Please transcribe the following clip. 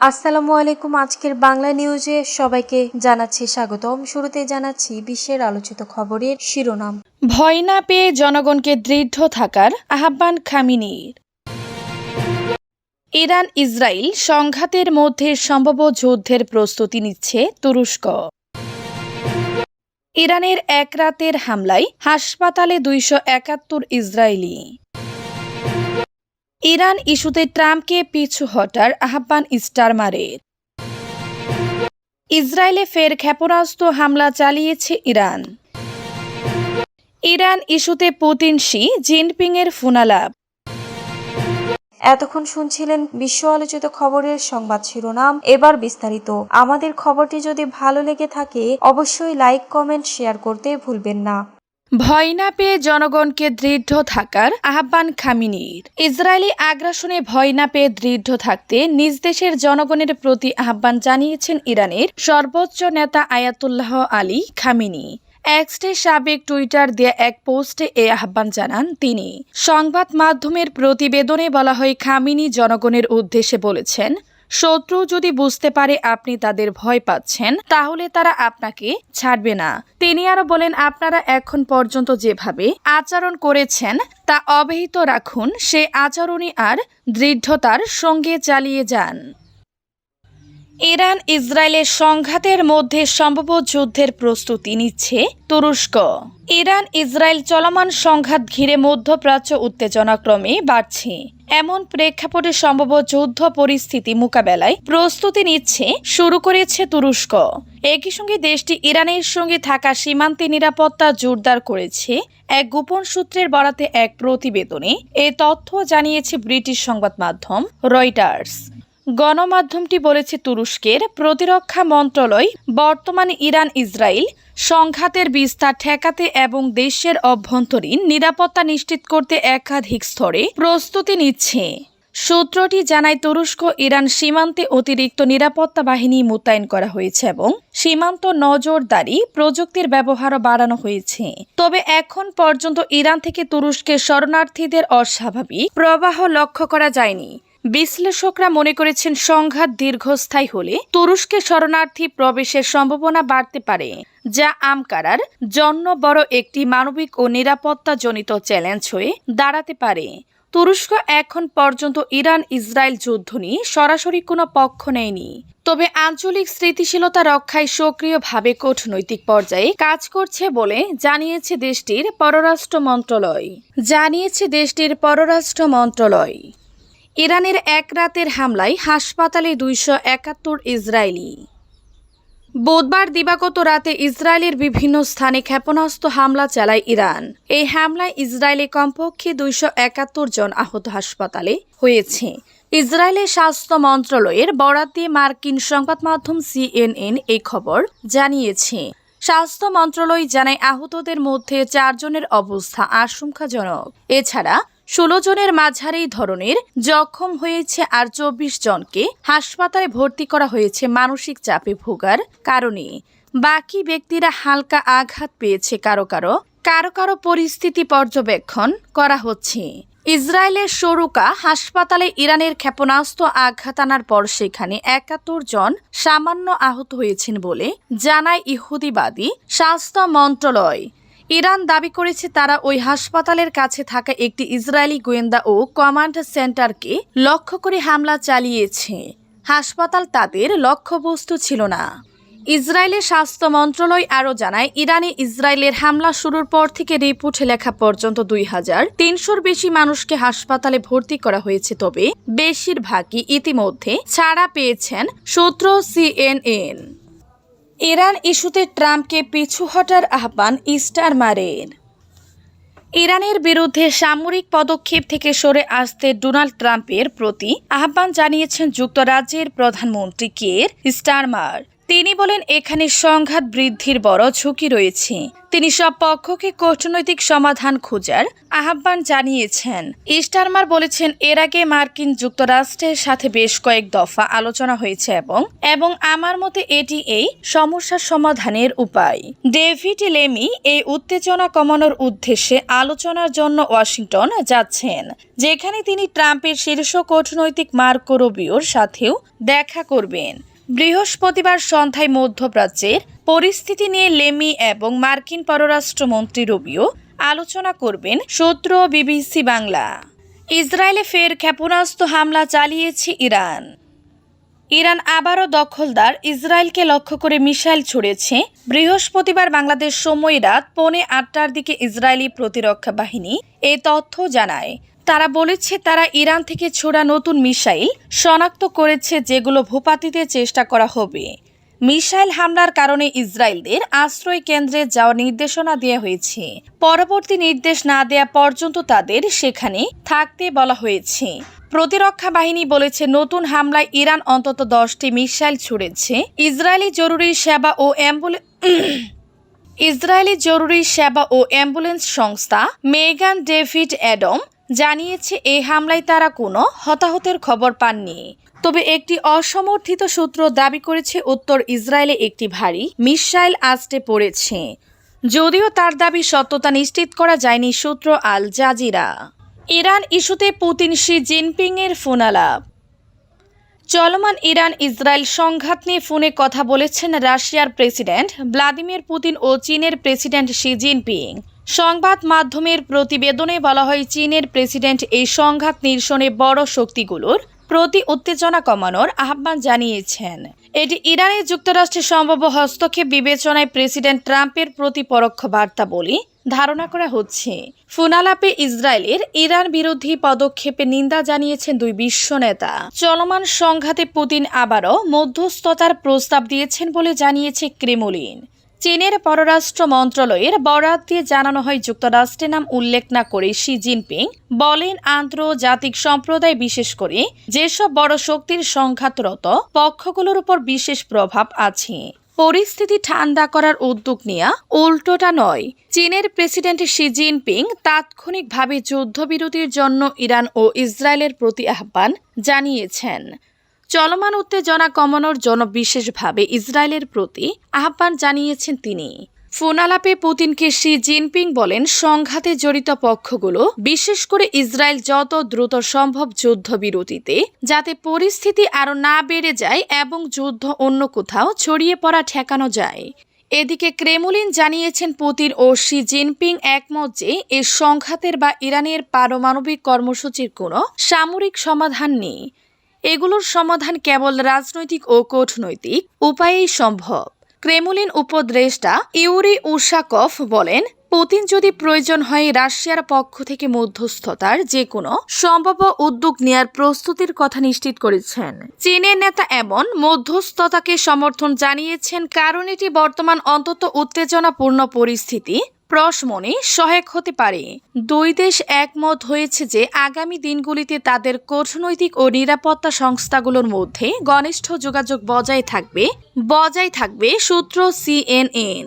আসসালামু আলাইকুম। আজকের বাংলা নিউজে সবাইকে জানাচ্ছি স্বাগতম। শুরুতে জানাচ্ছি বিশ্বের আলোচিত খবরের শিরোনাম। ভয় না পেয়ে জনগণকে দৃঢ় থাকার আহ্বান খামিনির। ইরান ইসরায়েল সংঘাতের মধ্যে সম্ভাব্য যুদ্ধের প্রস্তুতি নিচ্ছে তুরস্ক। ইরানের এক রাতের হামলায় হাসপাতালে দুইশো একাত্তর ইসরায়েলি। ইরান ইস্যুতে ট্রাম্পকে পিছু হটার আহ্বান স্টারমারের ইসরায়েলে ফের ক্ষেপণাস্ত্র হামলা চালিয়েছে ইরান। ইরান ইস্যুতে পুতিন, শি জিনপিংয়ের ফোনালাপ। এতক্ষণ শুনছিলেন বিশ্ব আলোচিত খবরের সংবাদ শিরোনাম। এবার বিস্তারিত। আমাদের খবরটি যদি ভালো লেগে থাকে, অবশ্যই লাইক, কমেন্ট, শেয়ার করতে ভুলবেন না। ভয় না পেয়ে জনগণকে দৃঢ় থাকার আহ্বান খামিনির। ইসরায়েলি আগ্রাসনে ভয় না পেয়ে দৃঢ় থাকতে নিজ দেশের জনগণের প্রতি আহ্বান জানিয়েছেন ইরানের সর্বোচ্চ নেতা আয়াতুল্লাহ আলী খামিনি। এক্সটে সাবেক টুইটার দেয়া এক পোস্টে এ আহ্বান জানান তিনি। সংবাদ মাধ্যমের প্রতিবেদনে বলা হয়, খামিনি জনগণের উদ্দেশ্যে বলেছেন শত্রু যদি বুঝতে পারে আপনি তাদের ভয় পাচ্ছেন, তাহলে তারা আপনাকে ছাড়বে না। তিনি আরও বলেন, আপনারা এখন পর্যন্ত যেভাবে আচরণ করেছেন, তা অবহিত রাখুন। সে আচরণই আর দৃঢ়তার সঙ্গে চালিয়ে যান। ইরান ইসরায়েলের সংঘাতের মধ্যে সম্ভাব্য যুদ্ধের প্রস্তুতি নিচ্ছে তুরস্ক। ইরান ইসরায়েল চলমান সংঘাত ঘিরে মধ্যপ্রাচ্য উত্তেজনা ক্রমে বাড়ছে। এমন প্রেক্ষাপটে সম্ভাব্য যুদ্ধ পরিস্থিতি মোকাবেলায় প্রস্তুতি নিচ্ছে, শুরু করেছে তুরস্ক। একই সঙ্গে দেশটি ইরানের সঙ্গে থাকা সীমান্তে নিরাপত্তা জোরদার করেছে। এক গোপন সূত্রের বরাতে এক প্রতিবেদনে এ তথ্য জানিয়েছে ব্রিটিশ সংবাদ মাধ্যম রয়টার্স। গণমাধ্যমটি বলেছে তুরস্কের প্রতিরক্ষা মন্ত্রণালয় বর্তমানে ইরান ইসরায়েল সংঘাতের বিস্তার ঠেকাতে এবং দেশের অভ্যন্তরীণ নিরাপত্তা নিশ্চিত করতে একাধিক স্তরে প্রস্তুতি নিচ্ছে। সূত্রটি জানায়, তুরস্ক ইরান সীমান্তে অতিরিক্ত নিরাপত্তা বাহিনী মোতায়েন করা হয়েছে এবং সীমান্ত নজরদারি প্রযুক্তির ব্যবহারও বাড়ানো হয়েছে। তবে এখন পর্যন্ত ইরান থেকে তুরস্কের শরণার্থীদের অস্বাভাবিক প্রবাহ লক্ষ্য করা যায়নি। বিশ্লেষকরা মনে করেছেন সংঘাত দীর্ঘস্থায়ী হলে তুরস্কে শরণার্থী প্রবেশের সম্ভাবনা বাড়তে পারে, যা আমকারার জন্য বড় একটি মানবিক ও নিরাপত্তাজনিত চ্যালেঞ্জ হয়ে দাঁড়াতে পারে। তুরস্ক এখন পর্যন্ত ইরান ইসরায়েল যুদ্ধ নিয়ে সরাসরি কোনো পক্ষ নেয়নি। তবে আঞ্চলিক স্থিতিশীলতা রক্ষায় সক্রিয়ভাবে কূটনৈতিক পর্যায়ে কাজ করছে বলে জানিয়েছে দেশটির পররাষ্ট্র মন্ত্রণালয়। জানিয়েছে দেশটির পররাষ্ট্র মন্ত্রণালয়। ইরানের এক রাতের হামলায় হাসপাতালে দুইশো একাত্তর ইসরায়েলি। বুধবার দিবাগত রাতে ইসরায়েলের বিভিন্ন স্থানে ক্ষেপণাস্ত্র হামলা চালায় ইরান। এই হামলায় ইসরায়েলে কমপক্ষে দুইশো একাত্তর জন আহত হাসপাতালে হয়েছে। ইসরায়েলের স্বাস্থ্য মন্ত্রণালয়ের বরাত দিয়ে মার্কিন সংবাদ মাধ্যম সিএনএন এই খবর জানিয়েছে। স্বাস্থ্য মন্ত্রণালয় জানায় আহতদের মধ্যে চারজনের অবস্থা আশঙ্কাজনক। এছাড়া ষোলো জনের মাঝারি ধরনের জখম হয়েছে আর চব্বিশ জনকে হাসপাতালে ভর্তি করা হয়েছে মানসিক চাপে ভোগার কারণে। বাকি ব্যক্তিরা হালকা আঘাত পেয়েছে কারও কারও। কারও কারও পরিস্থিতি পর্যবেক্ষণ করা হচ্ছে। ইসরায়েলের সরুকা হাসপাতালে ইরানের ক্ষেপণাস্ত্র আঘাত আনার পর সেখানে একাত্তর জন সামান্য আহত হয়েছেন বলে জানায় ইহুদিবাদী স্বাস্থ্য মন্ত্রণালয়। ইরান দাবি করেছে তারা ওই হাসপাতালের কাছে থাকা একটি ইসরায়েলি গোয়েন্দা ও কমান্ড সেন্টারকে লক্ষ্য করে হামলা চালিয়েছে। হাসপাতাল তাদের লক্ষ্যবস্তু ছিল না। ইসরায়েলের স্বাস্থ্য মন্ত্রণালয় আরও জানায়, ইরানে ইসরায়েলের হামলা শুরুর পর থেকে রিপোর্টে লেখা পর্যন্ত দুই হাজার তিনশোর বেশি মানুষকে হাসপাতালে ভর্তি করা হয়েছে, তবে বেশিরভাগই ইতিমধ্যে ছাড়া পেয়েছেন সূত্র সিএনএন। ইরান ইস্যুতে ট্রাম্পকে পিছু হটার আহ্বান ইস্টার ইস্টারমারের ইরানের বিরুদ্ধে সামরিক পদক্ষেপ থেকে সরে আসতে ডোনাল্ড ট্রাম্পের প্রতি আহ্বান জানিয়েছেন যুক্তরাজ্যের প্রধানমন্ত্রী কের স্টারমার। তিনি বলেন, এখানে সংঘাত বৃদ্ধির বড় ঝুঁকি রয়েছে। তিনি সব পক্ষকে কূটনৈতিক সমাধান খোঁজার আহ্বান জানিয়েছেন। ইস্টারমার বলেছেন, এর আগে মার্কিন যুক্তরাষ্ট্রের সাথে বেশ কয়েক দফা আলোচনা হয়েছে এবং এবং আমার মতে এটি এই সমস্যার সমাধানের উপায়। ডেভিড লেমি এই উত্তেজনা কমানোর উদ্দেশ্যে আলোচনার জন্য ওয়াশিংটন যাচ্ছেন, যেখানে তিনি ট্রাম্পের শীর্ষ কূটনৈতিক মার্কো রুবিওর সাথেও দেখা করবেন। বৃহস্পতিবার সন্ধ্যায় মধ্যপ্রাচ্যের পরিস্থিতি নিয়ে লেমি এবং মার্কিন পররাষ্ট্রমন্ত্রী রুবিও আলোচনা করবেন সূত্র বিবিসি বাংলা। ইসরায়েলে ফের ক্ষেপণাস্ত্র হামলা চালিয়েছে ইরান। ইরান আবারও দখলদার, ইসরায়েলকে লক্ষ্য করে মিসাইল ছুড়েছে। বৃহস্পতিবার বাংলাদেশ সময় রাত পৌনে আটটার দিকে ইসরায়েলি প্রতিরক্ষা বাহিনী এই তথ্য জানায়। তারা বলেছে তারা ইরান থেকে ছোড়া নতুন মিসাইল শনাক্ত করেছে যেগুলো ভূপাতিতে চেষ্টা করা হবে। মিসাইল হামলার কারণে ইসরায়েলদের আশ্রয় কেন্দ্রে যাওয়ার নির্দেশনা দেওয়া হয়েছে। পরবর্তী নির্দেশ না দেয়া পর্যন্ত তাদের সেখানে থাকতে বলা হয়েছে। প্রতিরক্ষা বাহিনী বলেছে নতুন হামলায় ইরান অন্তত দশটি মিসাইল ছুড়েছে। ইসরায়েলি জরুরি সেবা ও অ্যাম্বুলেন্স ইসরায়েলি জরুরি সেবা ও অ্যাম্বুলেন্স সংস্থা মেগান ডেভিড অ্যাডম জানিয়েছে এই হামলায় তারা কোনো হতাহতের খবর পাননি। তবে একটি অসমর্থিত সূত্র দাবি করেছে, উত্তর ইসরায়েলে একটি ভারী মিসাইল আস্তে পড়েছে। যদিও তার দাবি সত্যতা নিশ্চিত করা যায়নি, সূত্র আল জাজিরা। ইরান ইস্যুতে পুতিন, শি জিনপিং এর ফোনালাপ। চলমান ইরান ইসরায়েল সংঘাত নিয়ে ফোনে কথা বলেছেন রাশিয়ার প্রেসিডেন্ট ভ্লাদিমির পুতিন ও চীনের প্রেসিডেন্ট শি জিনপিং। সংবাদ মাধ্যমের প্রতিবেদনে বলা হয়, চীনের প্রেসিডেন্ট এই সংঘাত নিরসনে বড় শক্তিগুলোর প্রতি উত্তেজনা কমানোর আহ্বান জানিয়েছেন। এটি ইরানে যুক্তরাষ্ট্রের সম্ভাব্য হস্তক্ষেপ বিবেচনায় প্রেসিডেন্ট ট্রাম্পের প্রতি পরোক্ষ বার্তা বলে ধারণা করা হচ্ছে। ফুনালাপে ইসরায়েলের ইরান বিরোধী পদক্ষেপে নিন্দা জানিয়েছেন দুই বিশ্ব নেতা। চলমান সংঘাতে পুতিন আবারও মধ্যস্থতার প্রস্তাব দিয়েছেন বলে জানিয়েছে ক্রেমলিন। চীনের পররাষ্ট্র মন্ত্রণালয়ের বরাত দিয়ে জানানো হয়, যুক্তরাষ্ট্রের নাম উল্লেখ না করে শি জিনপিং বলেন, আন্তর্জাতিক সম্প্রদায় বিশেষ করে যেসব বড় শক্তির সংঘাতরত পক্ষগুলোর উপর বিশেষ প্রভাব আছে। পরিস্থিতি ঠান্ডা করার উদ্যোগ নেওয়া উল্টোটা নয়। চীনের প্রেসিডেন্ট শি জিনপিং তাৎক্ষণিকভাবে যুদ্ধবিরতির জন্য ইরান ও ইসরায়েলের প্রতি আহ্বান জানিয়েছেন। চলমান উত্তেজনা কমানোর জন্য বিশেষভাবে ইসরায়েলের প্রতি আহ্বান জানিয়েছেন তিনি। ফোনালাপে পুতিনকে শি জিনপিং বলেন, সংঘাতে জড়িত পক্ষগুলো, বিশেষ করে ইসরায়েল যত দ্রুত সম্ভব যুদ্ধবিরতিতে, যাতে পরিস্থিতি আরও না বেড়ে যায় এবং যুদ্ধ অন্য কোথাও ছড়িয়ে পড়া ঠেকানো যায়। এদিকে ক্রেমলিন জানিয়েছেন, পুতিন ও শি জিনপিং একমত যে, এ সংঘাতের বা ইরানের পারমাণবিক কর্মসূচির কোনো সামরিক সমাধান নেই। এগুলোর সমাধান কেবল রাজনৈতিক ও কূটনৈতিক উপায়েই সম্ভব। ক্রেমলিন উপদেষ্টা ইউরি উশাকভ বলেন, পুতিন যদি প্রয়োজন হয় রাশিয়ার পক্ষ থেকে মধ্যস্থতার যে কোনো সম্ভাব্য উদ্যোগ নেয়ার প্রস্তুতির কথা নিশ্চিত করেছেন। চীনের নেতা এমন মধ্যস্থতাকে সমর্থন জানিয়েছেন, কারণ এটি বর্তমান অন্তত উত্তেজনাপূর্ণ পরিস্থিতি প্রশমনে সহায়ক হতে পারে। দুই দেশ একমত হয়েছে যে আগামী দিনগুলিতে তাদের কূটনৈতিক ও নিরাপত্তা সংস্থাগুলোর মধ্যে ঘনিষ্ঠ যোগাযোগ বজায় থাকবে। বজায় থাকবে সূত্র সিএনএন।